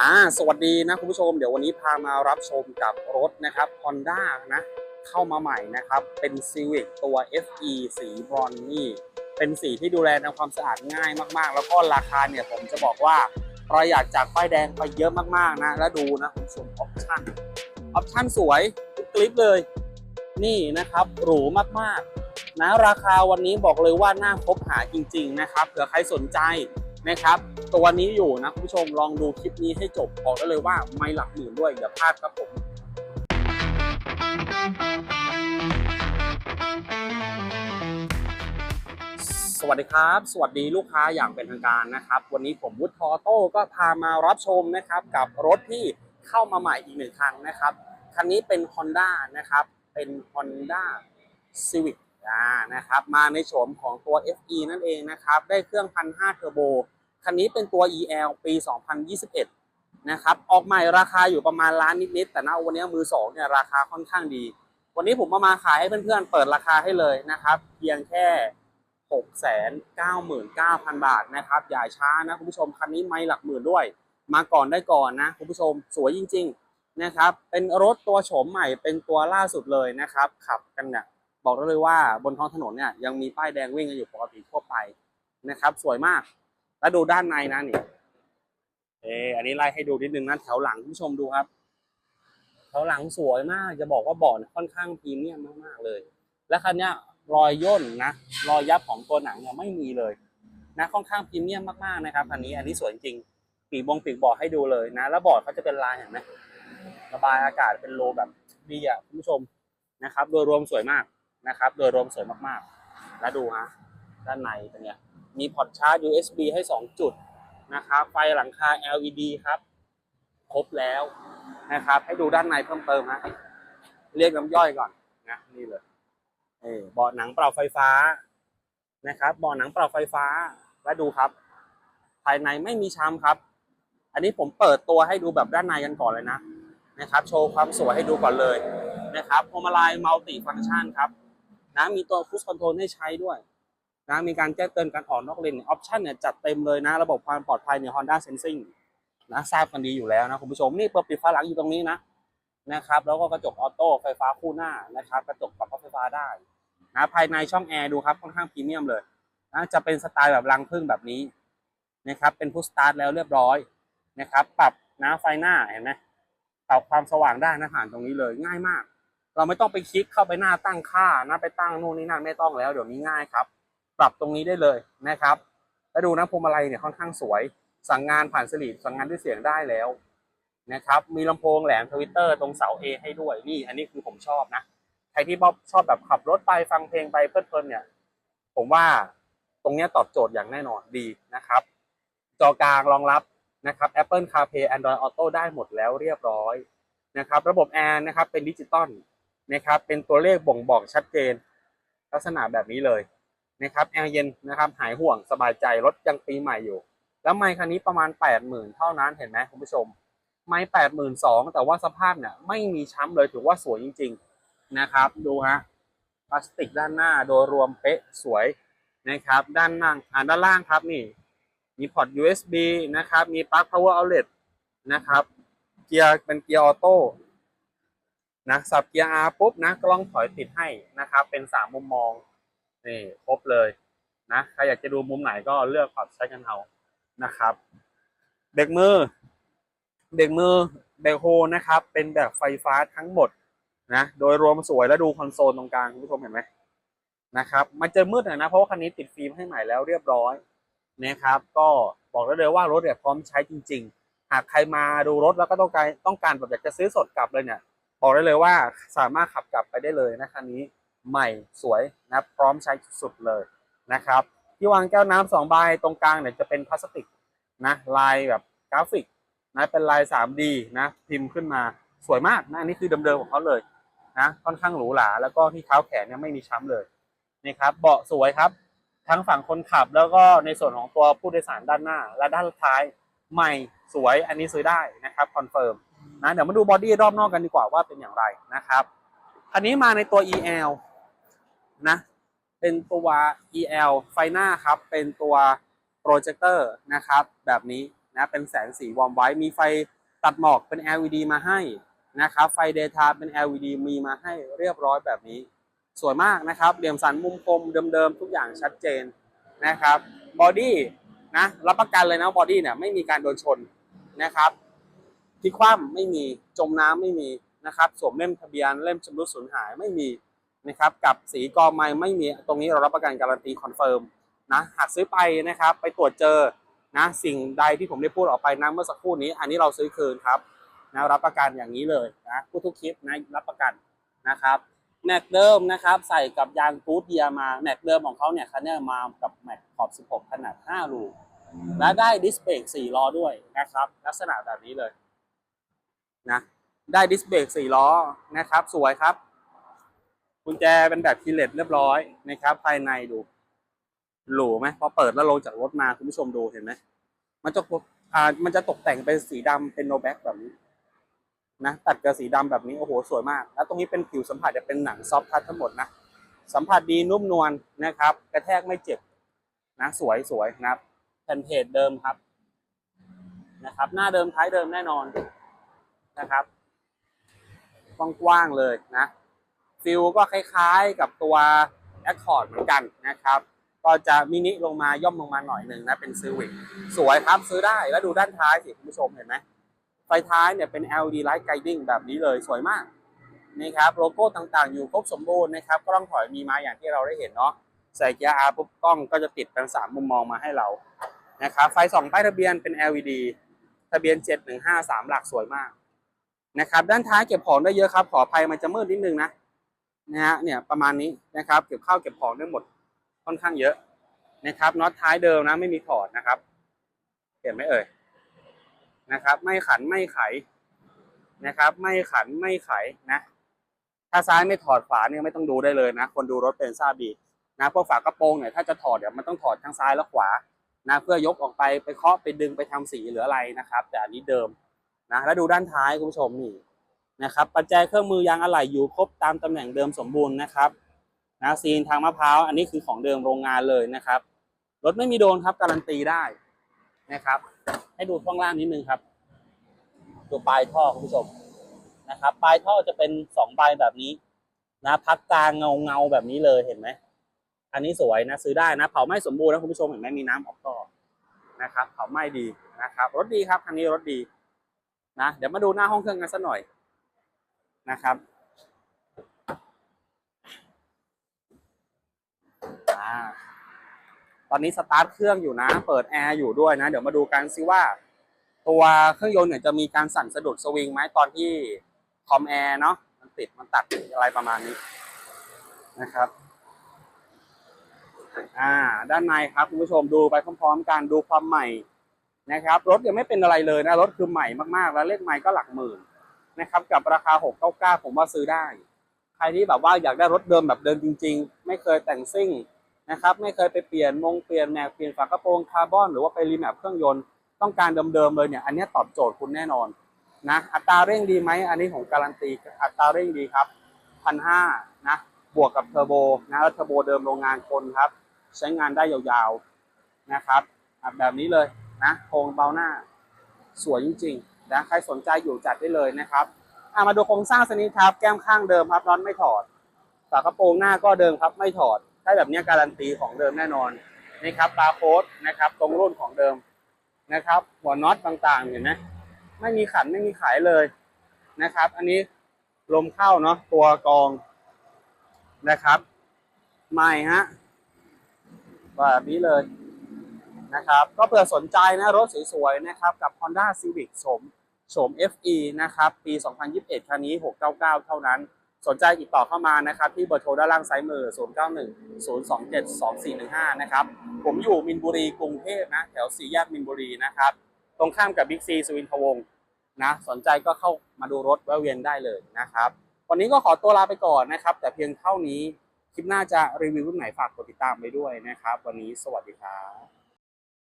อ่าสวัสดีนะคุณผู้ชม เดี๋ยววันนี้พามารับชมกับรถนะครับ Honda นะ เข้ามาใหม่นะครับ เป็น Civic ตัว FE สีบรอนนี่ เป็นสีที่ดูแลทำความสะอาดง่ายมากๆ แล้วก็ราคาเนี่ยผมจะบอกว่าประหยัดจากป้ายแดงไปเยอะมากๆนะ แล้วดูนะคุณผู้ชมออปชั่นออปชั่นสวยคลิปเลย นี่นะครับหรูมากๆ นะราคาวันนี้บอกเลยว่าน่าคบหาจริง ๆ นะครับเผื่อใครสนใจนะครับ ตัวนี้อยู่นะคุณผู้ชมลองดูคลิปนี้ให้จบบอกได้เลยว่าไม่หลักหมื่นด้วยอย่าพลาดครับผมสวัสดีครับ สวัสดีลูกค้าอย่างเป็นทางการนะครับ วันนี้ผมวุฒิทอโต้ก็พามารับชมนะครับ กับรถที่เข้ามาใหม่อีกหนึ่งคันนะครับคันนี้เป็น Honda นะครับเป็น Honda Civic นะครับมาในโฉมของตัว FE นั่นเองนะครับ ได้เครื่อง1,500เทอร์โบ คันนี้เป็นตัว EL ปี 2021 นะครับ ออกใหม่ราคาอยู่ประมาณล้านนิดๆ แต่ณวันนี้มือสองเนี่ยราคาค่อนข้างดี วันนี้ผมมามาขายให้เพื่อนๆ เปิดราคาให้เลยนะครับ เพียงแค่ 699,000 บาทนะครับ อย่าช้านะคุณผู้ชม คันนี้ไม่หลักหมื่นด้วย มาก่อนได้ก่อนนะคุณผู้ชม สวยจริง ๆ นะครับ เป็นรถตัวโฉมใหม่ เป็นตัวล่าสุดเลยนะครับ ขับกันเนี่ยบอกได้เลยว่าบนท้องถนนเนี่ยยังมีป้ายแดงวิ่งกันอยู่ปกติทั่วไปนะครับ สวยมาก แล้วดูด้านในนะนี่ เอออันนี้ไล่ให้ดูนิดนึงนะแถวหลังคุณผู้ชมดูครับ แถวหลังสวยมาก จะบอกว่าเบาะเนี่ยค่อนข้างพรีเมียมมากๆเลย และคันนี้รอยย่นนะ รอยยับของตัวหนังเนี่ยไม่มีเลย นะค่อนข้างพรีเมียมมากๆนะครับคันนี้ อันนี้สวยจริง ปีกบงปีกบาะให้ดูเลยนะ แล้วบาะเขาจะเป็นลายเห็นไหมระบายอากาศเป็นโลแบบดีอะคุณผู้ชมนะครับ โดยรวมสวยมากนะครับ โดยรวมสวยมากๆ แล้วดูฮะด้านในเป็นไง มีพอร์ตชาร์จ USB ให้ 2 จุดนะครับไฟหลังคา LED ครับ ครบแล้วนะครับ ให้ดูด้านในเพิ่มเติมฮะเรียกน้ำย่อยก่อนนะนี่เลยเออเบาะหนังเปล่าไฟฟ้านะครับเบาะหนังเปล่าไฟฟ้าและดูครับ ภายในไม่มีช้ำครับ อันนี้ผมเปิดตัวให้ดูแบบด้านในกันก่อนเลยนะนะครับ โชว์ความสวยให้ดูก่อนเลยนะครับพวงมาลัยมัลติฟังก์ชันครับนะมีตัวฟุตคอนโทรลให้ใช้ด้วย นะมีการแจ้งเตือนการออกนอกเลนออปชันเนี่ยจัดเต็มเลยนะ ระบบความปลอดภัยเนี่ย Honda Sensing นะทราบกันดีอยู่แล้วนะคุณผู้ชมนี่เปิดปิดฟ้าหลังอยู่ตรงนี้นะนะครับ แล้วก็กระจกออโต้ไฟฟ้าคู่หน้านะครับ กระจกปรับพับไฟฟ้าได้นะภายในช่องแอร์ดูครับค่อนข้างพรีเมียมเลยนะจะเป็นสไตล์แบบรังพึ่งแบบนี้นะครับ เป็นพุชสตาร์ทแล้วเรียบร้อยนะครับ ปรับนะไฟหน้าเห็นไหมปรับความสว่างได้นะผ่านตรงนี้เลยง่ายมาก เราไม่ต้องไปคลิกเข้าไปหน้าตั้งค่านะไปตั้งนู่นนี่นั่นไม่ต้องแล้วเดี๋ยวนี้ง่ายครับ ปรับตรงนี้ได้เลยนะครับแล้วดูนะพวงมาลัยเนี่ยค่อนข้างสวย สั่งงานผ่านสลีดสั่งงานด้วยเสียงได้แล้วนะครับ มีลำโพงแหลมทวิตเตอร์ตรงเสา A ให้ด้วยนี่ อันนี้คือผมชอบนะ ใครที่ชอบแบบขับรถไปฟังเพลงไปเพลิดเพลินเนี่ย ผมว่าตรงนี้ตอบโจทย์อย่างแน่นอนดีนะครับ จอกลางรองรับนะครับ Apple CarPlay Android Auto ได้หมดแล้วเรียบร้อยนะครับ ระบบแอร์นะครับเป็นดิจิตอลนะครับ เป็นตัวเลขบ่งบอกชัดเจน ลักษณะแบบนี้เลย นะครับแอร์เย็นนะครับหายห่วงสบายใจรถยังปีใหม่อยู่ แล้วไมค์คันนี้ประมาณ 80,000 เท่านั้นเห็นไหมคุณผู้ชม ไมค์82,000แต่ว่าสภาพเนี่ยไม่มีช้ำเลยถือว่าสวยจริง ๆนะครับ ดูฮะพลาสติกด้านหน้าโดยรวมเป๊ะสวยนะครับ ด้านล่างอ่าด้านล่างครับนี่มีพอร์ต USB นะครับ มีปลั๊ก power outlet นะครับ เกียร์เป็นเกียร์ออโต้นะสับเกียร์ R ปุ๊บนะกล้องถอยติดให้นะครับ เป็น 3 มุมมอง นี่ครบเลยนะใครอยากจะดูมุมไหนก็เลือกปรับใช้กันเอานะครับเบรกมือเบรกมือเบรกโฮนะครับ เป็นแบบไฟฟ้าทั้งหมดนะ โดยรวมสวยแล้วดูคอนโซลตรงกลางคุณผู้ชมเห็นไหมนะครับมันจะมืดหน่อยนะ เพราะว่าคันนี้ติดฟิล์มให้ใหม่แล้วเรียบร้อยนะครับ ก็บอกได้เลยว่ารถเนี่ยพร้อมใช้จริง ๆ หากใครมาดูรถแล้วก็ต้องการต้องการแบบอยากจะซื้อสดกลับเลยเนี่ย บอกได้เลยว่าสามารถขับกลับไปได้เลยนะคันนี้ ใหม่สวยนะพร้อมใช้สุดเลยนะครับ ที่วางแก้วน้ำสองใบตรงกลางเนี่ยจะเป็นพลาสติกนะลายแบบกราฟิกนะเป็นลาย 3D นะพิมพ์ขึ้นมาสวยมากนะอันนี้คือเดิมๆของเขาเลยนะค่อนข้างหรูหราแล้วก็ที่เท้าแขนเนี่ยไม่มีช้ำเลยนี่ครับเบาะสวยครับ ทั้งฝั่งคนขับแล้วก็ในส่วนของตัวผู้โดยสารด้านหน้า และด้านท้ายใหม่สวยอันนี้ซื้อได้นะครับคอนเฟิร์มนะเดี๋ยวมาดูบอดี้รอบนอกกันดีกว่าว่าเป็นอย่างไรนะครับอันนี้มาในตัว EL นะ เป็นตัว EL ไฟหน้าครับ เป็นตัวโปรเจคเตอร์นะครับ แบบนี้นะ เป็นแสงสีวอร์มไว้ มีไฟตัดหมอกเป็น LED มาให้นะครับ ไฟ daytime เป็น LED มีมาให้เรียบร้อยแบบนี้ สวยมากนะครับ เหลี่ยมสันมุมคมเดิมๆ ทุกอย่างชัดเจนนะครับ บอดี้นะ รับประกันเลยนะบอดี้เนี่ยไม่มีการโดนชนนะครับพลิคว่ำไม่มีจมน้ำไม่มีนะครับสวมเล่มทะเบียนเล่มชำรุดสูญหายไม่มี นะครับกับสีกอไม้ไม่มีตรงนี้เรารับประกันการันตีคอนเฟิร์มนะหากซื้อไปนะครับไปตรวจเจอนะสิ่งใดที่ผมได้พูดออกไปนะเมื่อสักครู่นี้ อันนี้เราซื้อคืนครับนะรับประกันอย่างนี้เลยนะผู้ทุกคลิปนะรับประกันนะครับแม็กเดิมนะครับใส่กับยางกูดเยียมาแม็กเดิมของเขาเนี่ยคันเนี้มากับแม็กขอบ 16 ขนาด 5 รู และได้ดิสเบรก4ล้อด้วยนะครับ ลักษณะแบบนี้เลยนะได้ดิสเบรก4ล้อนะครับ สวยครับ กุญแจเป็นแบบคีเลสเรียบร้อยนะครับ ภายในดูหรูไหมพอเปิดแล้วลงจากรถมาคุณผู้ชมดูเห็นไหมมันจะอ่ามันจะตกแต่งเป็นสีดำเป็นโนแบ็กแบบนี้นะตัดกับสีดำแบบนี้โอ้โหสวยมาก แล้วตรงนี้เป็นผิวสัมผัสจะเป็นหนังซอฟท์ทัชทั้งหมดนะสัมผัสดีนุ่มนวลนะครับ กระแทกไม่เจ็บนะสวยสวยนะครับแผ่นเพจเดิมครับนะครับ หน้าเดิมท้ายเดิมแน่นอนนะครับกว้างๆเลยนะ ฟิลก็คล้ายๆกับตัว Accord เหมือนกันนะครับ ก็จะมินิลงมาย่อมลงมาหน่อยหนึ่งนะ เป็นซีวิกสวยครับซื้อได้แล้วดูด้านท้ายสิคุณผู้ชมเห็นไหมไฟท้ายเนี่ยเป็น LED Light Guiding แบบนี้เลยสวยมากนี่ครับโลโก้ต่างๆ อยู่ครบสมบูรณ์นะครับกล้องถอยมีมาอย่างที่เราได้เห็นเนาะใส่เกียร์ R ปุ๊บกล้องก็จะติดเป็นสามมุมมองมาให้เรานะครับไฟสองป้ายทะเบียนเป็น LED ทะเบียน 7153 หลักสวยมากนะครับด้านท้ายเก็บของได้เยอะครับ ขออภัยมันจะมืดนิดนึงนะ นะฮะเนี่ยประมาณนี้นะครับ เก็บข้าวเก็บของได้หมดค่อนข้างเยอะนะครับน็อตท้ายเดิมนะไม่มีถอดนะครับ เห็นไหมเอ่ยนะครับ ไม่ขันไม่ไขนะครับ ไม่ขันไม่ไขนะ ถ้าซ้ายไม่ถอดฝาเนี่ยไม่ต้องดูได้เลยนะ คนดูรถเป็นทราบดีนะพวกฝากระโปรงเนี่ยถ้าจะถอดเดี๋ยวมันต้องถอดทั้งซ้ายและขวานะเพื่อยกออกไปไปเคาะไปดึงไปทำสีหรืออะไรนะครับ แต่อันนี้เดิมนะแล้วดูด้านท้ายคุณผู้ชมนี่ นะครับปัจจัยเครื่องมือยางอะไหล่อยู่ครบตามตำแหน่งเดิมสมบูรณ์นะครับนะซีนทางมะพร้าวอันนี้คือของเดิมโรงงานเลยนะครับรถไม่มีโดนครับการันตีได้นะครับ ให้ดูช่วงล่างนิดนึงครับตัวปลายท่อคุณผู้ชมนะครับ ปลายท่อจะเป็นสองใบแบบนี้นะพักกลางเงาเงาแบบนี้เลยเห็นไหมอันนี้สวยนะซื้อได้นะเผาไหม้สมบูรณ์นะคุณผู้ชมเห็นไหมมีน้ำออกท่อนะครับเผาไหม้ดีนะครับ รถดีครับคันนี้รถดีนะเดี๋ยวมาดูหน้าห้องเครื่องกันสักหน่อย นะครับอ่าตอนนี้สตาร์ทเครื่องอยู่นะ เปิดแอร์อยู่ด้วยนะ เดี๋ยวมาดูกันซิว่า ตัวเครื่องยนต์เนี่ยจะมีการสั่นสะดุดสวิงไหมตอนที่คอมแอร์เนาะมันติดมันตัดอะไรประมาณนี้นะครับ อ่า ด้านในครับคุณผู้ชมดูไปพร้อมๆกันดูความใหม่นะครับ รถยังไม่เป็นอะไรเลยนะ รถคือใหม่มากๆ แล้วเลขใหม่ก็หลักหมื่น นะครับกับราคา 699 ผมว่าซื้อได้ ใครที่แบบว่าอยากได้รถเดิมแบบเดิมจริง ๆ ไม่เคยแต่งซิ่งนะครับไม่เคยไปเปลี่ยนมงเปลี่ยนแม็กเปลี่ยนฝากระโปรงคาร์บอนหรือว่าไปรีแมปเครื่องยนต์ต้องการเดิมๆเลยเนี่ยอันนี้ตอบโจทย์คุณแน่นอนนะอัตราเร่งดีไหมอันนี้ผมการันตีอัตราเร่งดีครับพันห้านะบวกกับเทอร์โบนะแล้วเทอร์โบเดิมโรงงานคนครับ ใช้งานได้ยาวๆนะครับแบบนี้เลยนะโครงเบาหน้าสวยจริงๆ นะใครสนใจอยู่จัดได้เลยนะครับอะมาดูโครงสร้างสนิดครับ แก้มข้างเดิมครับน็อตไม่ถอดฝากระโปรงหน้าก็เดิมครับไม่ถอดได้แบบนี้การันตีของเดิมแน่นอนนี่ครับบาร์โค้ดนะครับ ตรงรุ่นของเดิมนะครับ หัวน็อตต่างๆเห็นไหมไม่มีขันไม่มีขายเลยนะครับ อันนี้ลมเข้าเนาะตัวกองนะครับ ใหม่ฮะแบบนี้เลย นะครับ ก็เผื่อสนใจนะรถสวยๆนะครับกับ Honda Civic โฉมโฉม FE นะครับ ปี 2021 คันนี้ 699 เท่านั้น สนใจติดต่อเข้ามานะครับ ที่เบอร์โทรด้านล่างซ้ายมือ 091 027 2415 นะครับ ผมอยู่มินบุรีกรุงเทพนะ แถวสี่แยกมินบุรีนะครับ ตรงข้ามกับบิ๊กซีสุวินทวงศ์นะ สนใจก็เข้ามาดูรถแวะเวียนได้เลยนะครับ วันนี้ก็ขอตัวลาไปก่อนนะครับ แต่เพียงเท่านี้ คลิปหน้าจะรีวิวรุ่นไหนฝากกดติดตามไปด้วยนะครับ วันนี้สวัสดีครับ